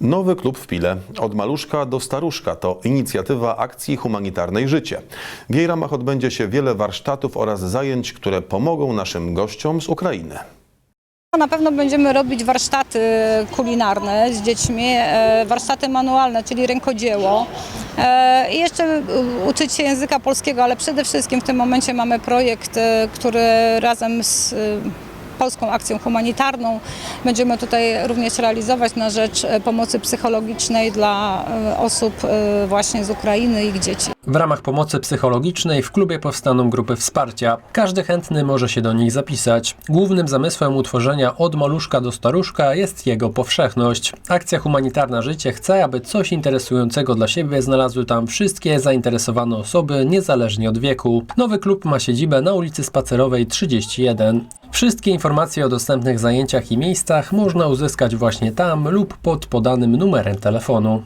Nowy klub w Pile. Od maluszka do staruszka to inicjatywa akcji humanitarnej Życie. W jej ramach odbędzie się wiele warsztatów oraz zajęć, które pomogą naszym gościom z Ukrainy. Na pewno będziemy robić warsztaty kulinarne z dziećmi, e, warsztaty manualne, czyli rękodzieło. E, I jeszcze e, uczyć się języka polskiego, ale przede wszystkim w tym momencie mamy projekt, e, który razem z e, Polską Akcją Humanitarną będziemy tutaj również realizować na rzecz e, pomocy psychologicznej dla e, osób e, właśnie z Ukrainy i ich dzieci. W ramach pomocy psychologicznej w klubie powstaną grupy wsparcia. Każdy chętny może się do nich zapisać. Głównym zamysłem utworzenia od maluszka do staruszka jest jego powszechność. Akcja Humanitarna Życie chce, aby coś interesującego dla siebie znalazły tam wszystkie zainteresowane osoby, niezależnie od wieku. Nowy klub ma siedzibę na ulicy Spacerowej 31. Wszystkie informacje o dostępnych zajęciach i miejscach można uzyskać właśnie tam lub pod podanym numerem telefonu.